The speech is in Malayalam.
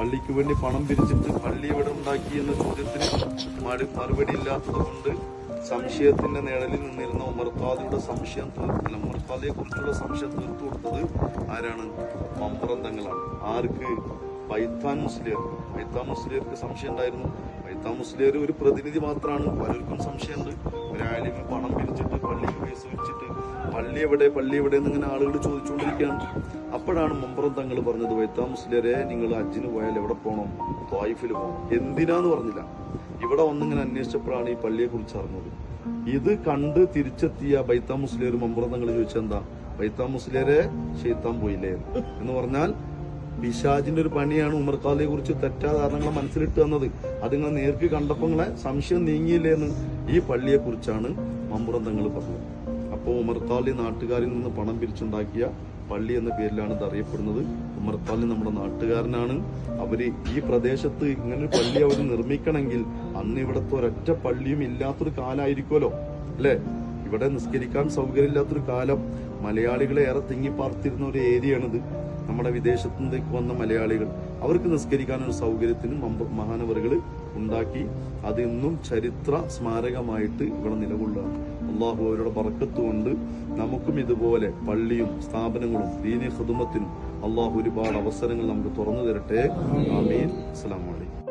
പള്ളിക്ക് വേണ്ടി പണം പിരിച്ചിട്ട് പള്ളി ഇവിടെ ഉണ്ടാക്കി എന്ന ചോദ്യത്തിന് മറു- മറുപടി ഇല്ലാത്തതുകൊണ്ട് സംശയത്തിന്റെ നിഴലിൽ നിന്നിരുന്ന ഉമർത്താദിയുടെ സംശയം തീർത്തില്ല ഉമർത്താദിയെ കുറിച്ചുള്ള സംശയം തീർത്തു കൊടുത്തത് ആരാണ്? മമ്പറം തങ്ങളാണ് ആർക്ക്? പൈത്താൻ മുസ്ലിയർ. പൈത്താൻ മുസ്ലിയർക്ക് സംശയം ഉണ്ടായിരുന്നു. പൈത്താൻ മുസ്ലിയർ ഒരു പ്രതിനിധി മാത്രമാണ്. പലർക്കും സംശയമുണ്ട്. ഒരാളിന് പണം പിരിച്ചിട്ട് പള്ളിക്ക് പൈസ വെച്ചിട്ട് പള്ളി എവിടെ പള്ളി എവിടെ എന്നിങ്ങനെ ആളുകൾ ചോദിച്ചുകൊണ്ടിരിക്കുകയാണ്. അപ്പോഴാണ് മമ്പറം തങ്ങൾ പറഞ്ഞത് വൈത്താ മുസ്ലിയരെ നിങ്ങൾ അജിന് പോയാൽ എവിടെ പോകണം ത്വായിഫിൽ പോകണം എന്തിനാന്ന് പറഞ്ഞില്ല. ഇവിടെ വന്നിങ്ങനെ അന്വേഷിച്ചപ്പോഴാണ് ഈ പള്ളിയെ കുറിച്ച് അറിഞ്ഞത്. ഇത് കണ്ട് തിരിച്ചെത്തിയ ബൈത്താ മുസ്ലിയർ മമ്പറം തങ്ങൾ ചോദിച്ചെന്താ ബൈത്താ മുസ്ലിയരെ ഷെയ്ത്താൻ പോയില്ലേ? എന്ന് പറഞ്ഞാൽ ബിഷാജിന്റെ ഒരു പണിയാണ് ഉമർ ഖാലിയെ കുറിച്ച് തെറ്റാധാരണങ്ങളെ മനസ്സിലിട്ട് തന്നത്. അത് നിങ്ങൾ നേർക്ക് കണ്ടപ്പോൾ സംശയം നീങ്ങിയില്ലേ എന്ന് ഈ പള്ളിയെ കുറിച്ചാണ് മമ്പുറം തങ്ങൾ പറഞ്ഞത്. അപ്പോൾ ഉമർ ഖാലി നാട്ടുകാരിൽ നിന്ന് പണം പിരിച്ചുണ്ടാക്കിയ പള്ളി എന്ന പേരിലാണ് ഇത് അറിയപ്പെടുന്നത് ഉമർ ഖാലി നമ്മുടെ നാട്ടുകാരനാണ്. അവർ ഈ പ്രദേശത്ത് ഇങ്ങനെ ഒരു പള്ളി അവർ നിർമ്മിക്കണമെങ്കിൽ അന്ന് ഇവിടുത്തെ ഒരൊറ്റ പള്ളിയും ഇല്ലാത്തൊരു കാലമായിരിക്കുമല്ലോ അല്ലേ? ഇവിടെ നിസ്കരിക്കാൻ സൗകര്യമില്ലാത്തൊരു കാലം. മലയാളികളെ ഏറെ തിങ്ങിപ്പാർത്തിരുന്ന ഒരു ഏരിയയാണിത്. നമ്മുടെ വിദേശത്തേക്ക് വന്ന മലയാളികൾ അവർക്ക് നിസ്കരിക്കാനൊരു സൗകര്യത്തിന് മഹാനവറുകൾ ഉണ്ടാക്കി. അത് ഇന്നും ചരിത്ര സ്മാരകമായിട്ട് ഇവിടെ നിലകൊള്ളുകയാണ്. അള്ളാഹു അവരുടെ ബർക്കത്ത് കൊണ്ട് നമുക്കും ഇതുപോലെ പള്ളിയും സ്ഥാപനങ്ങളും ദീനി ഖുദുമത്തിനും അള്ളാഹു ഒരുപാട് അവസരങ്ങൾ നമുക്ക് തുറന്നു തരട്ടെ. ആമീൻ. അലൈക്കും.